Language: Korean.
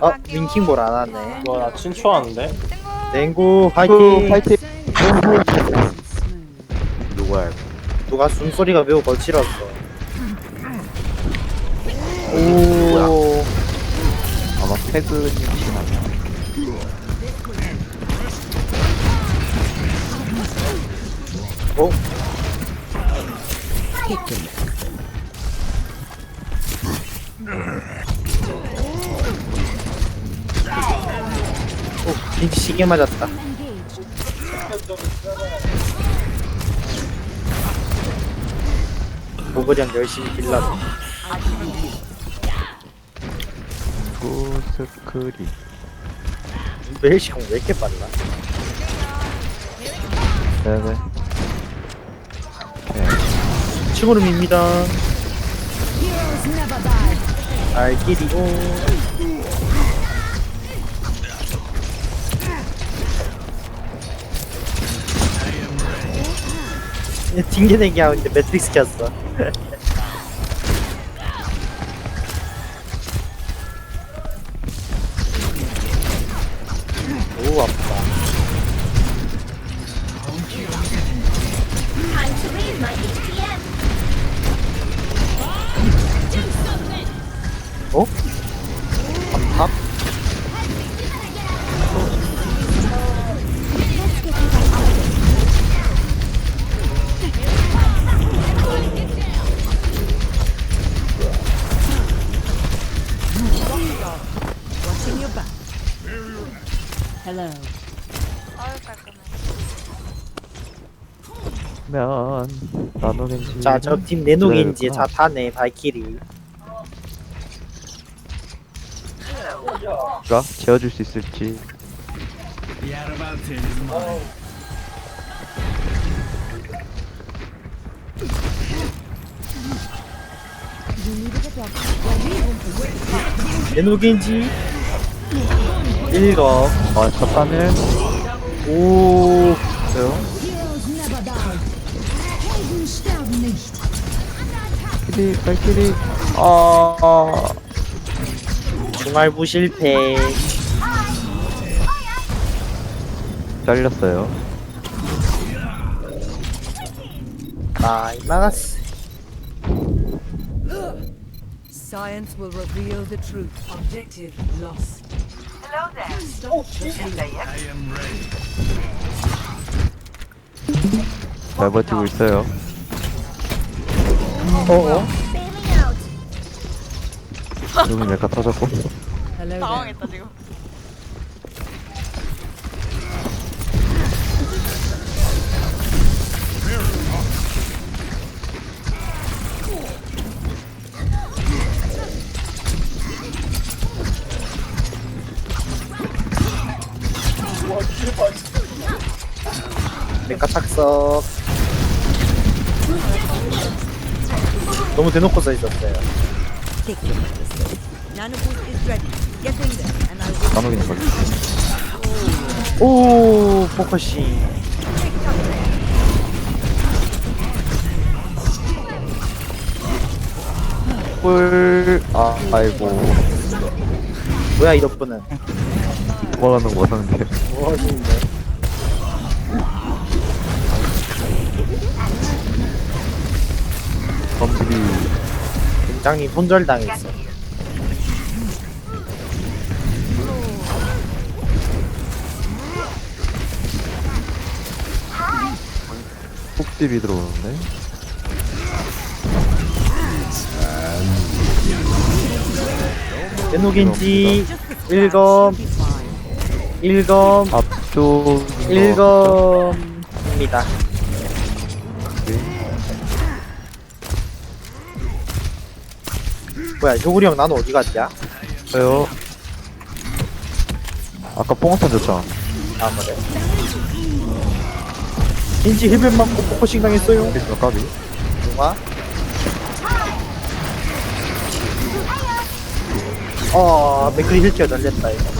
어? 윙킹볼 안 하네 뭐, 나 친추하는데? 냉구 그 화이팅 파이팅 Smooth. 누구야 누가 숨소리가 매우 거칠었어? 오 아마 태그님 지나 어? 오, 빈치 시계 맞았다. 보그령 열심히 빌라도 구스크리 멜시 형 왜 이렇게 빨라? 네네 네. 치고름입니다. 알길이고. 하고 있는데 매트릭스 켰어. 오 아프다. Hello. 면 나노겐지 자, 저팀 내노긴지 자 타네 발키리. 가 재워줄 수 있을지 내노긴지. 일거. 아 첫단을 오. 있어요 키리 발키리 아, 아 중알부 실패. 잘렸어요 마이너스. Science will reveal the truth. Objective lost. 잘 버티고 있어요. 어어? 여기 메카 터졌고. 당황했다 지금. 메카 착석. 너무 대놓고 써 있었어요. Nanoboost is ready. Get in there, and I will. 나노겐지 걸렸어 오, 포커싱. 꿀아 아이고 뭐야, 이 덕분은. 도망가는 거 같았는데 무엇인데? 검들이 굉장히 손절당했어. 폭딜이 들어오는데 내노긴지. 일검. 일검. 앞쪽 일검입니다. 뭐야, 효구리 형 나는 어디 갔냐? 저요 아까 뽕어탄 줬잖아 아, 그래. 인지 힐벤 맞고 포커싱 당했어요. 그래서 까비 동아. 어, 맥크리 힐티어 날렸다, 이거.